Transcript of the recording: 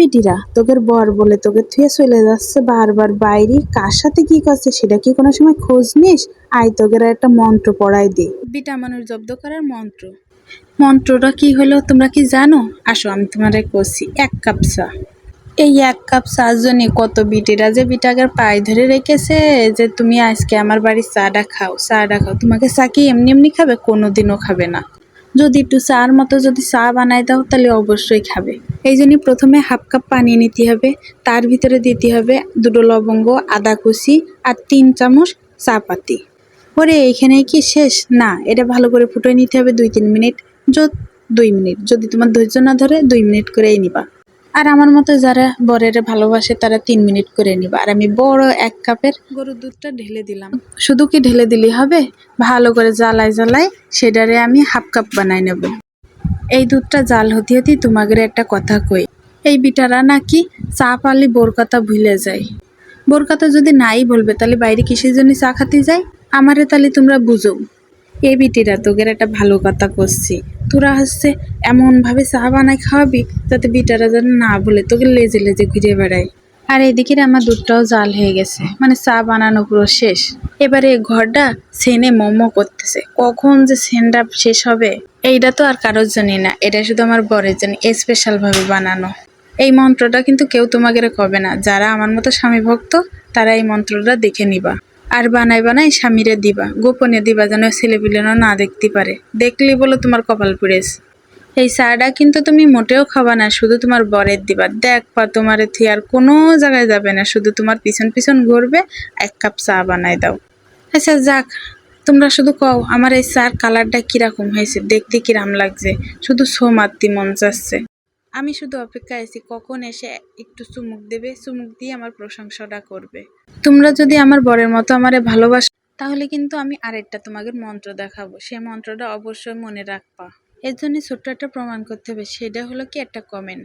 বিটিরা তোদের বর বলে তোকে থুয়ে চলে যাচ্ছে বারবার বাইরে। কার সাথে কি করছে সেটা কি কোনো সময় খোঁজ নিস? আয় তোদের একটা মন্ত্র পড়াই দে। বিটা মানুষ জব্দ করার মন্ত্র। মন্ত্রটা কি হলো তোমরা কি জানো? আসো, আমি তোমারে করছি এক কাপ চা। এই এক কাপ চার জন্য কত বিটিরা যে বিটাকের পায়ে ধরে রেখেছে যে তুমি আজকে আমার বাড়ির চাটা খাও চাটা খাও। তোমাকে চা কি এমনি এমনি খাবে? কোনোদিনও খাবে না। যদি একটু চার মতো যদি চা বানাই দাও, তাহলে অবশ্যই খাবে। এই জন্য প্রথমে হাফ কাপ পানি নিতে হবে। তার ভিতরে দিতে হবে দুটো লবঙ্গ, আদা কুচি আর তিন চামচ চা পাতি পরে এখানে কি শেষ? না, এটা ভালো করে ফুটিয়ে নিতে হবে দুই তিন মিনিট দুই মিনিট। যদি তোমার ধৈর্য না ধরে, দুই মিনিট করেই নিবা। আর আমার মতো যারা বরের ভালোবাসে, তারা তিন মিনিট করে নিবা। আর আমি বড় এক কাপের গরুর দুধটা ঢেলে দিলাম। শুধু কি ঢেলে দিলেই হবে? ভালো করে জ্বালায় জ্বালায় সেটারে আমি হাফ কাপ বানাই নেব। এই দুধটা জাল হতে হতেই তোমাদের একটা কথা কই। এই বিটারা নাকি চা পালি বোর কথা ভুলে যায়। বোর কথা যদি নাই বলবে, তাহলে বাইরে কিসের জন্য চা খাতে যায়? আমারে তাহলে তোমরা বুঝো। এই বিটিরা তোদের একটা ভালো কথা করছি তোরা হচ্ছে এমনভাবে চা বানায় খাওয়াবি, যাতে বিটারা যেন না বলে, তোকে লেজে লেজে ঘুরে বেড়ায়। আর এদিকে আমার দুধটাও জাল হয়ে গেছে। মানে চা বানানো পুরো শেষ। এবারে ঘরটা সেনে মোমো করতেছে। কখন যে সেনটা শেষ হবে, এইটা তো আর কারোর জানি না। এটা শুধু আমার বরের জন্য স্পেশাল ভাবে বানানো। এই মন্ত্রটা কিন্তু কেউ তোমাকে কবে না। যারা আমার মতো স্বামী ভক্ত, তারা এই মন্ত্রটা দেখে নিবা। আর বানাই বানাই স্বামীরে দিবা। গোপনে দিবা যেন ছেলেপিলেনও না দেখতে পারে। দেখলি বলে তোমার কপাল পুড়েছে এই চাটা কিন্তু তুমি মোটেও খাবা না, শুধু তোমার বরের দিবা। দেখবা তোমার থি আর কোনো জায়গায় যাবে না, শুধু তোমার পিছন পিছন ঘুরবে, এক কাপ চা বানাই দাও। আচ্ছা যাক, তোমরা শুধু কও, আমার এই চার কালারটা কীরকম হয়েছে, দেখতে কিরাম লাগছে, শুধু সো মারতি মন চাচ্ছে। আমি শুধু অপেক্ষায় আছি, কখন এসে একটু চুমুক দেবে, চুমুক দিয়ে আমার প্রশংসাটা করবে। তোমরা যদি আমার বরের মতো আমারে ভালোবাসো, তাহলে কিন্তু আমি আরেকটা তোমাদের মন্ত্র দেখাবো, সে মন্ত্রটা অবশ্যই মনে রাখবা। এর জন্য ছোট্ট একটা প্রমাণ করতে হবে সেটা হলো কি একটা কমেন্ট